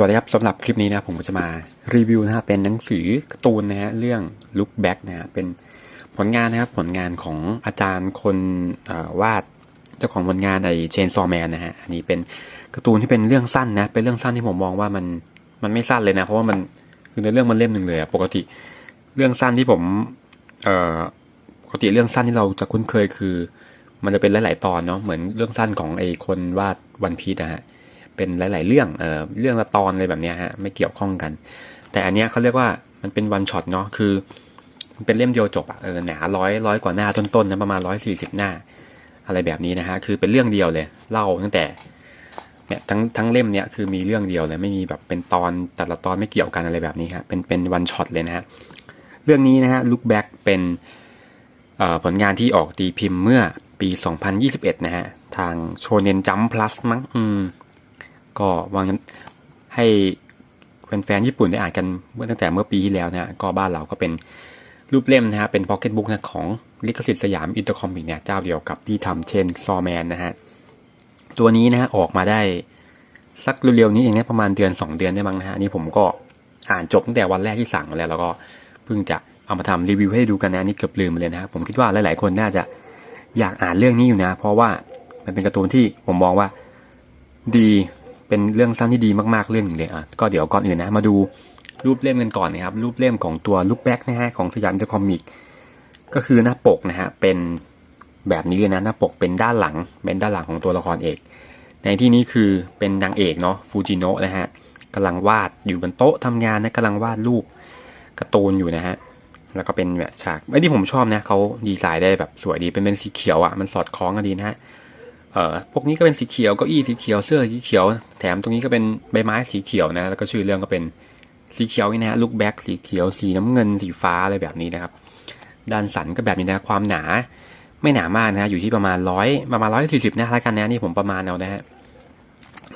สวัสดีครับสำหรับคลิปนี้นะผมก็จะมารีวิวนะครับเป็นหนังสือการ์ตูนนะฮะเรื่อง Look Back นะฮะเป็นผลงานนะครับผลงานของอาจารย์คนวาดเจ้าของผลงานไอเชนซอแมนนะฮะอันนี้เป็นการ์ตูนที่เป็นเรื่องสั้นนะเป็นเรื่องสั้นที่ผมมองว่ามันมันไม่สั้นเลยนะ เพราะว่ามันคือในเรื่องมันเล่มหนึ่งเลยอะปกติเรื่องสั้นที่ผมเอ่อปกติเรื่องสั้นที่เราจะคุ้นเคยคือ มันจะเป็นหลาย ๆ ตอนเนาะเหมือนเรื่องสั้นของไอคนวาดวันพี e นะฮะ เป็นหลาย ๆ เรื่องเออเรื่องละตอนอะไรแบบนี้ฮะไม่เกี่ยวข้องกัน แต่อันเนี้ยเขาเรียกว่ามันเป็นวันช็อตเนาะคือมันเป็นเล่มเดียวจบอะเออหนาร้อยร้อยกว่าหน้าต้น ๆ นะประมาณร้อยสี่สิบหน้า อะไรแบบนี้นะฮะคือเป็นเรื่องเดียวเลย เล่าตั้งแต่เนี่ยทั้งทั้งเล่มเนี้ยคือมีเรื่องเดียวเลยไม่มีแบบเป็นตอนแต่ละตอนไม่เกี่ยวกันอะไรแบบนี้ฮะเป็นเป็นวันช็อตเลยนะฮะเรื่องนี้นะฮะ Look Back เป็นผลงานที่ออกตีพิมพ์เมื่อปี 2021 นะฮะ ทาง Shonen Jump Plus มั้งอืม ก็วางั้นให้แฟนๆญี่ปุ่นได้อ่านกันเมื่อตั้งแต่เมื่อปีที่แล้วนะฮะก็บ้านเราก็เป็นรูปเล่มนะฮะเป็นพ็อกเก็ตบุ๊กนะของลิขสิทธิ์สยามอินเตอร์คอมิกเนี่ยเจ้าเดียวกับที่ทำเช่นซอแมนนะฮะตัวนี้นะฮะออกมาได้สักเร็วๆนี้เองนะประมาณเดือน 2 เดือนได้มั้งนะฮะนี่ผมก็อ่านจบตั้งแต่วันแรกที่สั่งมาแล้ว แล้วก็เพิ่งจะเอามาทำรีวิวให้ดูกันนะนี่เกือบลืมเลยนะฮะผมคิดว่าหลายๆคนน่าจะอยากอ่านเรื่องนี้อยู่นะ เพราะว่ามันเป็นการ์ตูนที่ผมมองว่าดี เป็นเรื่องสั้นที่ดีมากๆเรื่องหนึ่งเลยอะก็เดี๋ยวก่อนอื่นนะมาดูรูปเล่มกันก่อนนะครับ รูปเล่มของตัวลูกแบ็กนะฮะของสยามเดอะคอมิกก็คือหน้าปกนะฮะเป็นแบบนี้เลยนะหน้าปกเป็นด้านหลังเป็นด้านหลังของตัวละครเอก ในที่นี้คือเป็นนางเอกเนาะฟูจิโนะนะฮะกำลังวาดอยู่บนโต๊ะทำงานนะกำลังวาดรูปการ์ตูนอยู่นะฮะแล้วก็เป็นแบบฉากไอ้ที่ผมชอบนะเขาดีไซน์ได้แบบสวยดีเป็นเป็นสีเขียวอะมันสอดคล้องกันดีนะฮะ อ่อพวกนี้ก็เป็นสีเขียวเก้าอี้สีเขียวเสื้อสีเขียว แถมตรงนี้ก็เป็นใบไม้สีเขียวนะแล้วก็ชื่อเรื่องก็เป็นสีเขียวนี่นะฮะลูกแบ็กสีเขียวสีน้ำเงินสีฟ้าอะไรแบบนี้นะครับ ด้านสันก็แบบนี้นะความหนาไม่หนามากนะฮะอยู่ที่ประมาณร้อยประมาณร้อยสี่สิบนะล้วกันนะนี่ผมประมาณเอานะฮะ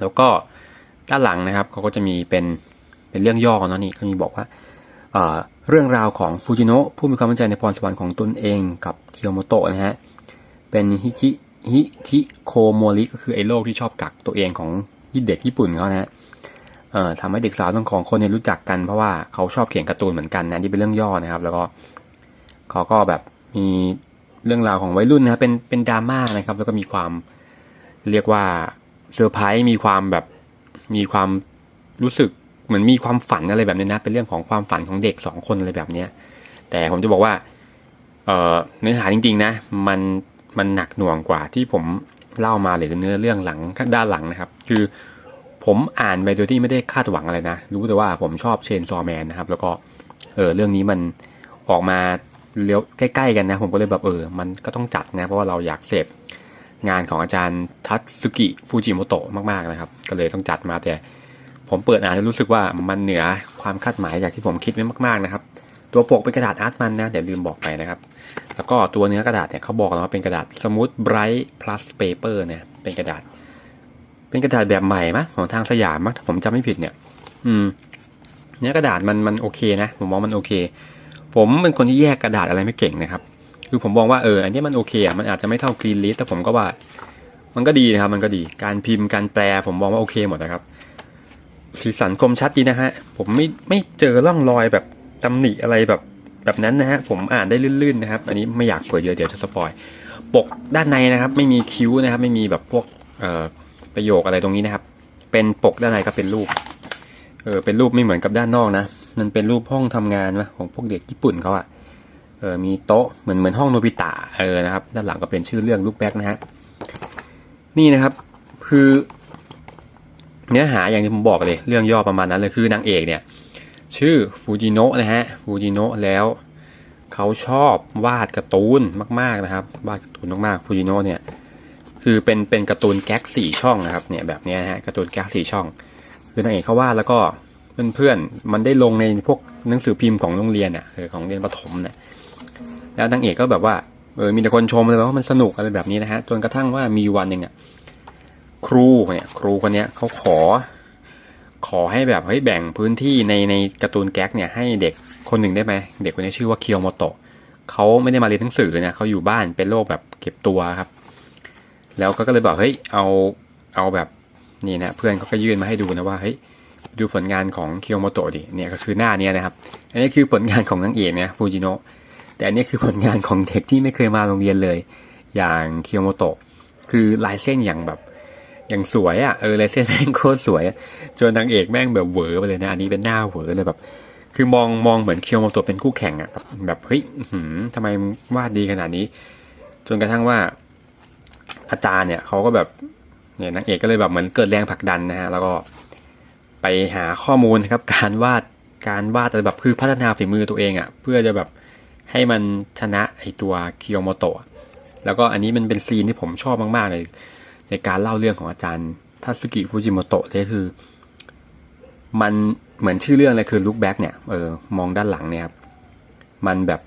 แล้วก็ด้านหลังนะครับเขาก็จะมีเป็นเป็นเรื่องย่อเนาะนี่เขามีบอกว่าเอ่อเรื่องราวของฟูจิโนะผู้มีความมั่นใจในพรสวรรค์ของตนเองกับเคียวโมโตะนะฮะเป็นฮิคิ ฮิคิโคโมริก็คือไอ้โรคที่ชอบกักตัวเองของเด็กญี่ปุ่นเขานะฮะเอ่อทำให้เด็กสาวทั้งของคนเนี่ยรู้จักกันเพราะว่าเขาชอบเขียนการ์ตูนเหมือนกันนะนี่เป็นเรื่องย่อนะครับ แล้วก็เขาก็แบบมีเรื่องราวของวัยรุ่นนะครับเป็นเป็นดราม่านะครับ แล้วก็มีความเรียกว่าเซอร์ไพรส์มีความแบบมีความรู้สึกเหมือนมีความฝันอะไรแบบนี้นะ เป็นเรื่องของความฝันของเด็กสองคนอะไรแบบเนี้ยแต่ผมจะบอกว่า เอ่อเนื้อหาจริง ๆ นะ มัน มันหนักหน่วงกว่าที่ผมเล่ามาหรือเนื้อเรื่องหลังด้านหลังนะครับ คือผมอ่านไปโดยที่ไม่ได้คาดหวังอะไรนะ รู้แต่ว่าผมชอบเชนซอแมนนะครับ แล้วก็เออเรื่องนี้มันออกมาเลี้ยวใกล้ๆกันนะ ผมก็เลยแบบเออ มันก็ต้องจัดนะ เพราะว่าเราอยากเสพงานของอาจารย์ทัตสึกิฟูจิโมโตะมากๆนะครับ ก็เลยต้องจัดมาแต่ ผมเปิดอ่านแล้วรู้สึกว่ามันเหนือความคาดหมายจากที่ผมคิดไว้มากๆนะครับ ตัวปกเป็นกระดาษอาร์ตมันนะเดี๋ยวลืมบอกไปนะครับ แล้วก็ตัวเนื้อกระดาษเนี่ยเขาบอกแล้วว่าเป็นกระดาษสมูทไบรท์พลัสเปเปอร์เนี่ยเป็นกระดาษ เป็นกระดาษแบบใหม่มั้ของทางสยามมั้งถ้าผมจำไม่ผิดเนี่ย อืม เนื้อกระดาษมันมันโอเคนะผมมองมันโอเค ผมเป็นคนที่แยกกระดาษอะไรไม่เก่งนะครับ คือผมมองว่าเอออันนี้มันโอเคอะมันอาจจะไม่เท่ากรีนลิสแต่ผมก็ว่า มันก็ดีนะครับ มันก็ดีการพิมพ์การแปล ผมมองว่าโอเคหมดนะครับสีสันคมชัดดีนะฮะผมไม่ไม่เจอร่องรอยแบบตำหนิอะไรแบบ แบบนั้นนะฮะผมอ่านได้ลื่นๆนะครับ อันนี้ไม่อยากเปิดเยอะเดี๋ยวจะสปอยปกด้านในนะครับ ไม่มีคิ้วนะครับ ไม่มีแบบพวกเประโยคอะไรตรงนี้นะครับ เป็นปกด้านในก็เป็นรูปเออเป็นรูปไม่เหมือนกับด้านนอกนะมันเป็นรูปห้องทำงานนะของพวกเด็กญี่ปุ่นเขาอะเออมีโต๊ะเหมือนเหมือนห้องโนบิตะเออนะครับ ด้านหลังก็เป็นชื่อเรื่องลูกแบ็กนะฮะนี่นะครับคือ เนื้อหาอย่างที่ผมบอกเลย เรื่องย่อประมาณนั้นเลยคือนางเอกเนี่ย ชื่อฟูจิโนะนะฮะฟูจิโนะแล้วเขาชอบวาดการ์ตูนมาก ๆนะครับ วาดการ์ตูนมากๆฟูจิโนะเนี่ยคือเป็นเป็นการ์ตูนแก๊กสี่ช่องนะครับเนี่ยแบบนี้นะฮะการ์ตูนแก๊กสี่ช่อง คือนางเอกเขาวาดแล้วก็เพื่อนๆมันได้ลงในพวกหนังสือพิมพ์ของโรงเรียนอะเออของเรียนประถมเนี่ยแล้วนางเอกก็แบบว่าเออมีแต่คนชมเลยว่ามันสนุกอะไรแบบนี้นะฮะจนกระทั่งว่ามีวันหนึ่งอะครูเนี่ยครูคนเนี้ยเขาขอ ขอให้แบบเฮ้ยแบ่งพื้นที่ในในการ์ตูนแก๊กเนี่ยให้เด็กคนหนึ่งได้ไหมเด็กคนนี้ชื่อว่าเคียวโมโตะเขาไม่ได้มาเรียนหนังสือนะเขาอยู่บ้านเป็นโรคแบบเก็บตัวครับ แล้วก็ก็เลยบอกเฮ้ยเอาเอาแบบนี่นะเพื่อนเขาก็ยื่นมาให้ดูนะว่าเฮ้ยดูผลงานของเคียวโมโตะดิเนี่ยก็คือหน้าเนี้ยนะครับ อันนี้คือผลงานของนางเอกนะฟูจิโนะแต่อันนี้คือผลงานของเด็กที่ไม่เคยมาโรงเรียนเลย อย่างเคียวโมโตะคือลายเส้นอย่างแบบ อย่างสวยอะ่ะเออลายเส้นแม่งโคตรสวยจนนางเอกแม่งแบบเหวอไปเลยนะ อันนี้เป็นหน้าเหวอเลยแบบ คือมองมองเหมือนเคียวโมโตะเป็นคู่แข่งอะแบบแบบเฮ้ยทำไมวาดดีขนาดนี้ จนกระทั่งว่า อาจารย์เนี่ยเขาก็แบบเนี่ยนางเอกก็เลยแบบเหมือนเกิดแรงผลักดันนะฮะแล้วก็ไปหาข้อมูลครับ การวาดการวาดแต่แบบคือพัฒนาฝีมือตัวเองอะ่ะ เพื่อจะแบบให้มันชนะไอตัวเคียวโมโตะแล้วก็อันนี้มันเป็นซีนที่ผมชอบมากๆเลย ในการเล่าเรื่องของอาจารย์ทัตสึกิฟูจิโมโตะเลยคือ มันเหมือนชื่อเรื่องเลยคือ look back เนี่ยเออมองด้านหลังเนี่ยครับมันแบบ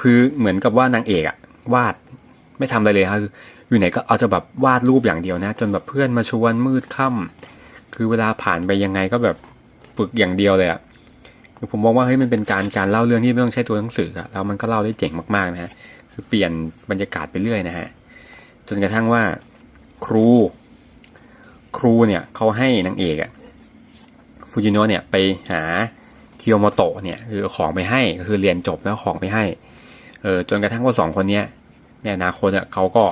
คือเหมือนกับว่านางเอกอะวาดไม่ทำอะไรเลยครับคืออยู่ไหนก็เอาจะแบบวาดรูปอย่างเดียวนะ จนแบบเพื่อนมาชวนมืดค่ำคือเวลาผ่านไปยังไงก็แบบฝึกอย่างเดียวเลยอะคือผมมองว่าเฮ้ยมันเป็นการการเล่าเรื่องที่ไม่ต้องใช้ตัวหนังสืออะแล้วมันก็เล่าได้เจ๋งมากๆนะฮะคือเปลี่ยนบรรยากาศไปเรื่อยนะฮะจนกระทั่งว่า ครู ครูเนี่ยเขาให้นางเอกอะฟูจิโนะเนี่ยไปหาเคียวโมโตะเนี่ยคือของไปให้ก็คือเรียนจบแล้วของไปให้เออจนกระทั่งว่าสองคนเนี้ยในอนาคตอะเขาก็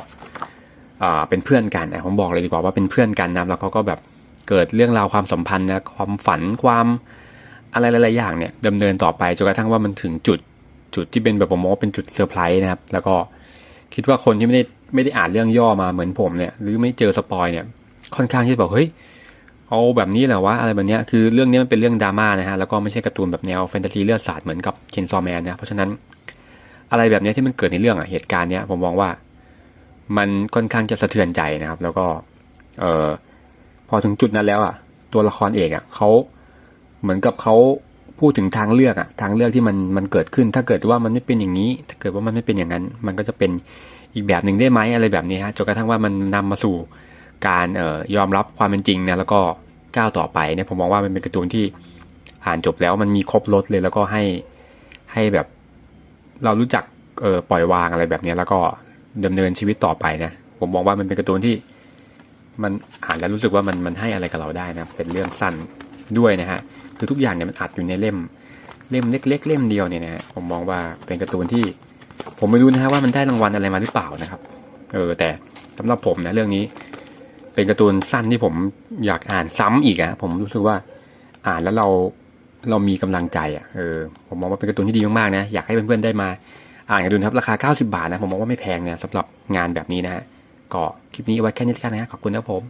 อ่าเป็นเพื่อนกันนะผมบอกเลยดีกว่าว่าเป็นเพื่อนกันนะแล้วเขาก็แบบเกิดเรื่องราวความสัมพันธ์นะความฝันความอะไรหลายๆอย่างเนี่ยดำเนินต่อไปจนกระทั่งว่ามันถึงจุดจุดที่เป็นแบบผมมองว่าเป็นจุดเซอร์ไพรส์นะครับ แล้วก็คิดว่าคนที่ไม่ได้ ไม่ได้อ่านเรื่องย่อมาเหมือนผมเนี่ย หรือไม่เจอสปอยเนี่ย ค่อนข้างที่จะแบบเฮ้ยเอาแบบนี้แหละวะอะไรแบบเนี้ยคือเรื่องนี้มันเป็นเรื่องดราม่านะฮะแล้วก็ไม่ใช่การ์ตูนแบบแนวแฟนตาซีเลือดสาดเหมือนกับเคนซอแมนนะเพราะฉะนั้นอะไรแบบเนี้ยที่มันเกิดในเรื่องอะเหตุการณ์เนี้ยผมมองว่ามันค่อนข้างจะสะเทือนใจนะครับ แล้วก็ เออพอถึงจุดนั้นแล้วอะตัวละครเอกอะเขาเหมือนกับเขาพูดถึงทางเลือกอะทางเลือกที่มันมันเกิดขึ้น ถ้าเกิดว่ามันไม่เป็นอย่างนี้ ถ้าเกิดว่ามันไม่เป็นอย่างนั้น มันก็จะเป็น อีกแบบหนึ่งได้ไหมอะไรแบบนี้ฮะจนกระทั่งว่ามันนำมาสู่การออยอมรับความเป็นจริงนะแล้วก็ก้าวต่อไปเนี่ยผมมองว่ามันเป็นการ์ตูนที่อ่านจบแล้วมันมีครบรถเลยแล้วก็ให้ให้แบบเรารู้จักออปล่อยวางอะไรแบบนี้แล้วก็ดำเนินชีวิตต่อไปนะผมมองว่ามันเป็นการ์ตูนที่มันอ่านแล้วรู้สึกว่ามันมันให้อะไรกับเราได้นะเป็นเรื่องสั้นด้วยนะฮะคือทุกอย่างเนี่ยมันอัดอยู่ในเล่มเล่มเล็ก ๆ เล่มเดียวเนี่ยนะฮะผมมองว่าเป็นการ์ตูนที่ ผมไม่รู้นะฮะว่ามันได้รางวัลอะไรมาหรือเปล่านะครับ เออ แต่สำหรับผมนะเรื่องนี้ เป็นการ์ตูนสั้นที่ผมอยากอ่านซ้ำอีกอะผมรู้สึกว่า อ่านแล้วเราเรามีกำลังใจอะเออผมมองว่าเป็นการ์ตูนที่ดีมากๆนะอยากให้เพื่อนๆได้มาอ่านการ์ตูครับราคา 90 บาทนะผมมองว่าไม่แพงนะสำหรับงานแบบนี้นะฮะก็คลิปนี้เอาไว้แค่นี้แล้วกันนะฮะขอบคุณนะครับผม